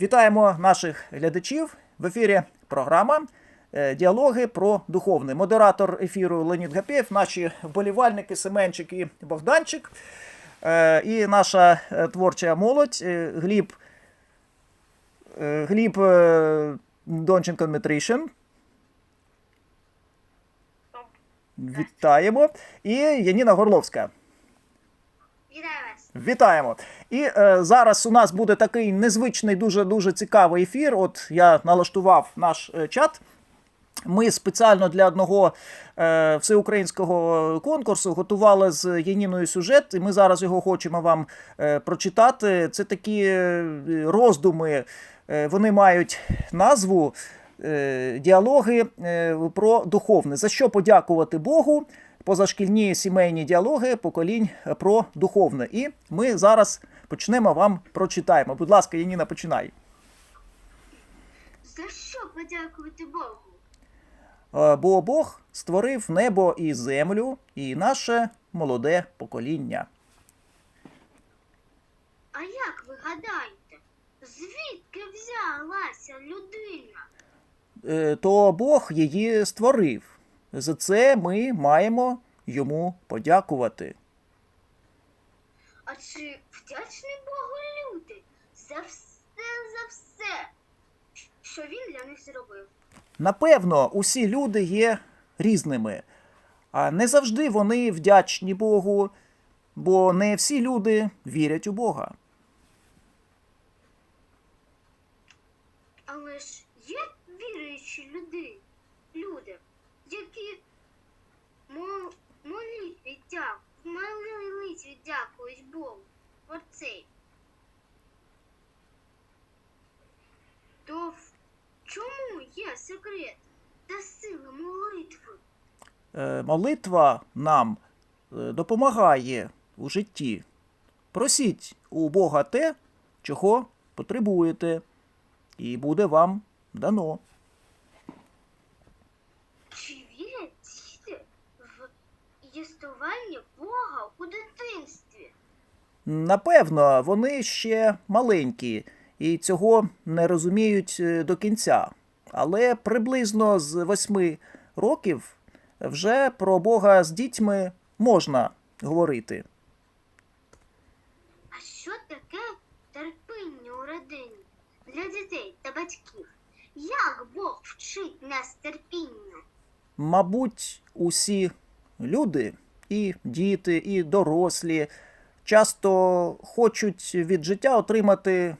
Вітаємо наших глядачів в ефірі. Програма е, Діалоги про духовне. Модератор ефіру Леонід Гапєв, наші вболівальники Семенчик і Богданчик. Е, І наша е, творча молодь Гліб, Гліб Донченко Дмитришин. Вітаємо. І Яніна Горловська. Вітаю вас. Вітаємо. І е, зараз у нас буде такий незвичний, дуже дуже цікавий ефір. От я налаштував наш е, чат. Ми спеціально для одного е, всеукраїнського конкурсу готували з Яніною сюжет, і ми зараз його хочемо вам е, прочитати. Це такі е, роздуми, е, вони мають назву е, діалоги е, про духовне. За що подякувати Богу? Позашкільні сімейні діалоги поколінь про духовне. І ми зараз почнемо вам прочитаємо. Будь ласка, Яніна, починай. За що подякувати Богу? Е, Бо Бог створив небо і землю, і наше молоде покоління. А як ви гадаєте, звідки взялася людина? Е, То Бог її створив. За це ми маємо йому подякувати. А чи вдячні Богу люди за все, за все, що він для них зробив? Напевно, усі люди є різними, а не завжди вони вдячні Богу, бо не всі люди вірять у Бога. Але ж є віруючі люди, люди, які мол, молитві дяк, молитві дякують Богу. Оцей. То в чому є секрет та сила молитви? Е, Молитва нам е, допомагає у житті. Просіть у Бога те, чого потребуєте, і буде вам дано. Чи вірять діти в існування Бога у дитинстві? Напевно, вони ще маленькі і цього не розуміють е, до кінця. Але приблизно з восьми років вже про Бога з дітьми можна говорити. А що таке терпіння у родині для дітей та батьків? Як Бог вчить нас терпінню? Мабуть, усі люди, і діти, і дорослі, часто хочуть від життя отримати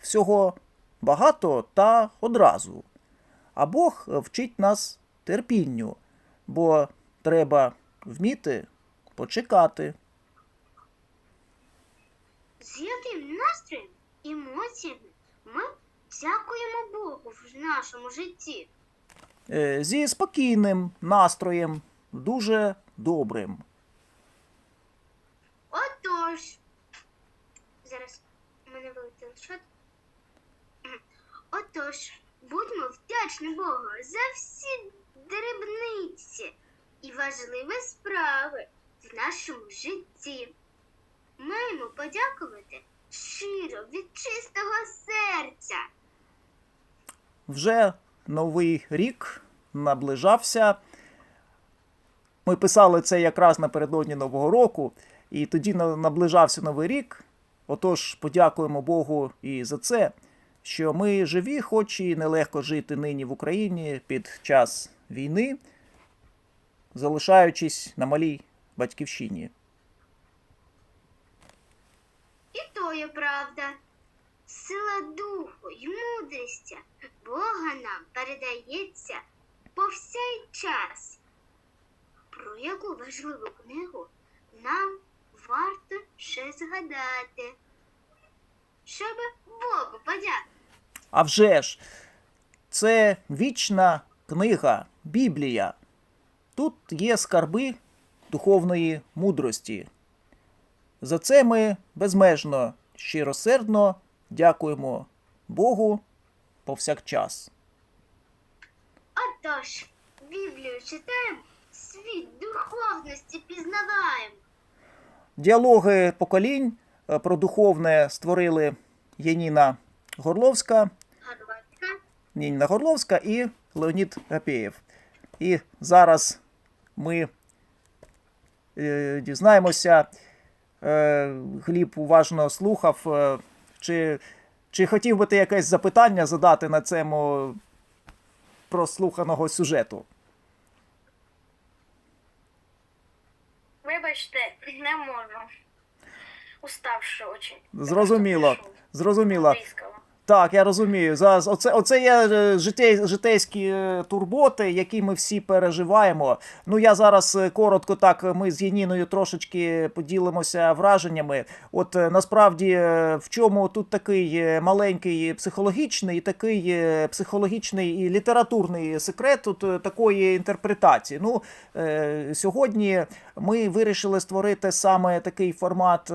всього багато та одразу. А Бог вчить нас терпінню, бо треба вміти почекати. З яким настроєм, емоціями ми дякуємо Богу в нашому житті? Е, Зі спокійним настроєм, дуже добрим. Отож. Зараз у мене вилетів шот. Отож, будьмо вдячні Богу за всі дрібниці і важливі справи в нашому житті. Маємо подякувати щиро від чистого серця. Вже новий рік наближався. Ми писали це якраз напередодні Нового року, і тоді на- наближався Новий рік. Отож, подякуємо Богу і за це, що ми живі, хоч і нелегко жити нині в Україні під час війни, залишаючись на малій батьківщині. І то є правда. Сила духу й мудрості Бога нам передається повсякчас. Про яку важливу книгу нам варто ще згадати, щоб Богу подякувати. А вже ж, це вічна книга, Біблія. Тут є скарби духовної мудрості. За це ми безмежно, щиросердно дякуємо Богу повсякчас. Отож, Біблію читаємо, світ духовності пізнаваємо. Діалоги поколінь е, про духовне створили Яніна Горловська, Ніна Горловська і Леонід Гапєєв. І зараз ми е, дізнаємося. Е, Гліб уважно слухав. Чи, чи хотів би ти якесь запитання задати на цьому прослуханого сюжету? Вибачте, не можу. Уставши очень. Зрозуміло. Зрозуміло. Так, я розумію. Зараз оце, оце є е, життєй, житейські е, турботи, які ми всі переживаємо. Ну я зараз е, коротко так. Ми з Яніною трошечки поділимося враженнями. От насправді в чому тут такий маленький психологічний, такий психологічний і літературний секрет тут такої інтерпретації. Ну сьогодні ми вирішили створити саме такий формат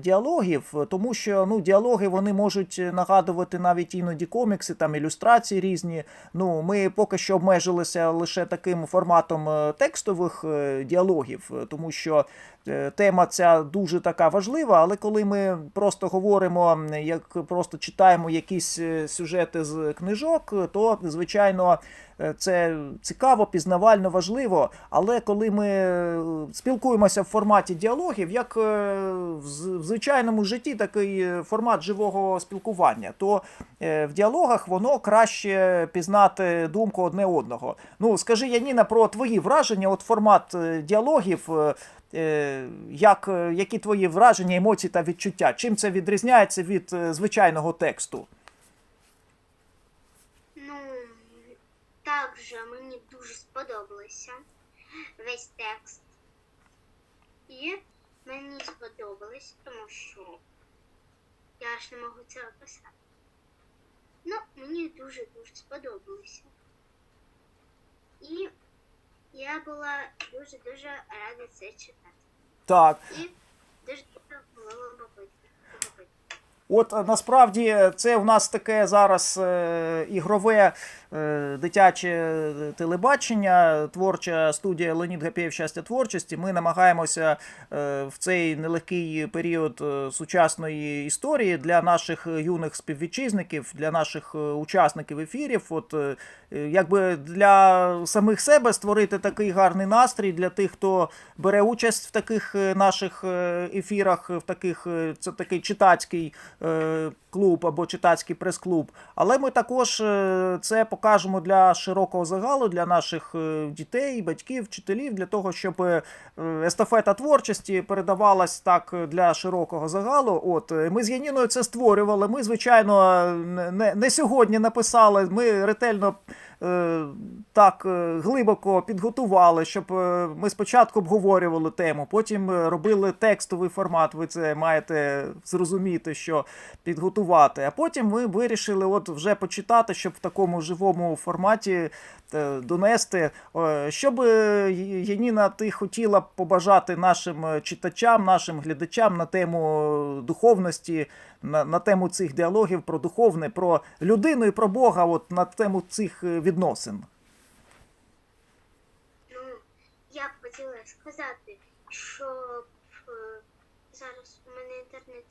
діалогів, тому що ну діалоги вони можуть нагадувати навіть іноді комікси, там ілюстрації різні. Ну ми поки що обмежилися лише таким форматом е, текстових е, діалогів, е, тому що тема ця дуже така важлива. Але коли ми просто говоримо, як просто читаємо якісь сюжети з книжок, то звичайно. Це цікаво, пізнавально важливо, але коли ми спілкуємося в форматі діалогів, як в звичайному житті такий формат живого спілкування, то е, в діалогах воно краще пізнати думку одне одного. Ну скажи, Яніна, про твої враження, от формат е, діалогів. е, Як, які твої враження, емоції та відчуття? Чим це відрізняється від звичайного тексту? Ну, також мені дуже сподобалося весь текст. І мені сподобалось, тому що я ж не можу це описати. Дуже-дуже сподобалося. І я була дуже-дуже рада це читати. Так, І дуже було любопитно. От е, насправді це в нас таке зараз е, ігрове дитяче телебачення, творча студія Леонід Гапєєв щастя творчості. Ми намагаємося е, в цей нелегкий період е, сучасної історії для наших юних співвітчизників, для наших е, учасників ефірів. От е, е, якби для самих себе створити такий гарний настрій для тих, хто бере участь в таких е, наших е, ефірах, в таких е, це такий читацький е, клуб або читацький прес-клуб. Але ми також е, це покажемо для широкого загалу, для наших е, дітей, батьків, вчителів, для того, щоб е, естафета творчості передавалась так для широкого загалу. От е, ми з Яніною це створювали. Ми, звичайно, не, не- сьогодні написали. Ми ретельно так глибоко підготували, щоб ми спочатку обговорювали тему, потім робили текстовий формат. Ви це маєте зрозуміти, що підготувати. А потім ми вирішили от вже почитати, щоб в такому живому форматі е, донести. Е, Що е, Яніна, ти хотіла б побажати нашим е, читачам, нашим глядачам на тему духовності, на, на тему цих діалогів про духовне, про людину і про Бога, от на тему цих відносин. Ну, я б хотіла сказати, що зараз у мене інтернет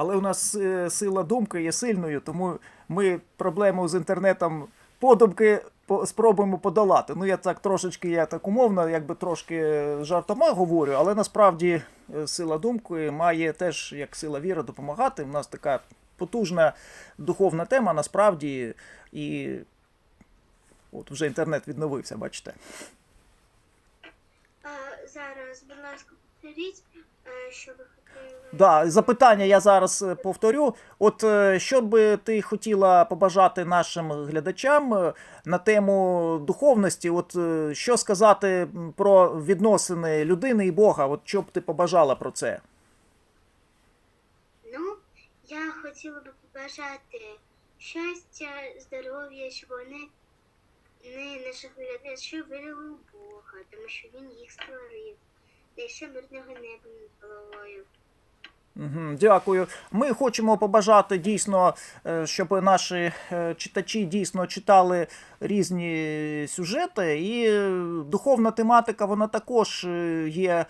Але у нас е, сила думки є сильною, тому ми проблему з інтернетом подумки по- спробуємо подолати. Ну, я так трошечки, я так умовно, якби трошки е, жартома говорю, але насправді е, сила думки має теж як сила віри допомагати. У нас така потужна духовна тема, насправді, і от вже інтернет відновився, бачите. Зараз, будь ласка, повторіть, що ви. Да, запитання я зараз е, повторю. От е, що би ти хотіла побажати нашим глядачам е, на тему духовності? От що сказати про відносини людини і Бога? От що б ти побажала про це? Ну, я хотіла би побажати щастя, здоров'я, щоб вони не наших глядачів вірили у Бога, тому що він їх створив. Та ще мирного неба над головою. Дякую. Ми хочемо побажати дійсно, е, щоб наші е, читачі дійсно читали різні сюжети, і е, духовна тематика вона також є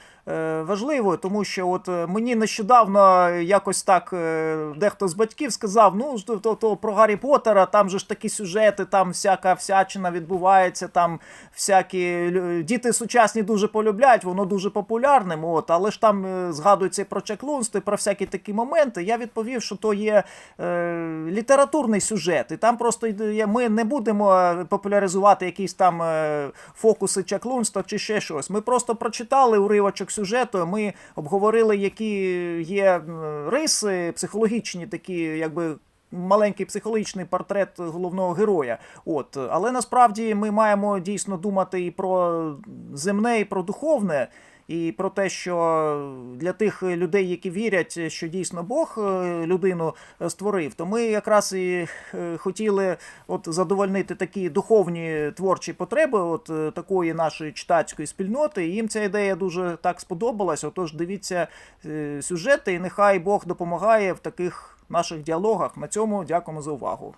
важливою, тому що от е, мені нещодавно якось так е, дехто з батьків сказав: ну то, то, про Гаррі Поттера, там же ж такі сюжети, там всяка всячина відбувається, там всякі діти сучасні дуже полюбляють, воно дуже популярним. От, але ж там е, згадується і про чаклунство, і про всякі такі моменти. Я відповів, що то є е, літературний сюжет, і там просто є- ми не будемо е, популяризувати якісь там е, фокуси чаклунства чи ще щось. Ми просто прочитали уривочок сюжету. Ми обговорили, які є риси психологічні, такі, якби. Маленький психологічний портрет головного героя. От, але насправді ми маємо дійсно думати і про земне, і про духовне, і про те, що для тих людей, які вірять, що дійсно Бог е, людину е, створив, то ми якраз і е, хотіли от задовольнити такі духовні творчі потреби, от такої нашої читацької спільноти. І їм ця ідея дуже так сподобалась. Отож, дивіться сюжети, і нехай Бог допомагає в таких наших діалогах. На цьому дякуємо за увагу.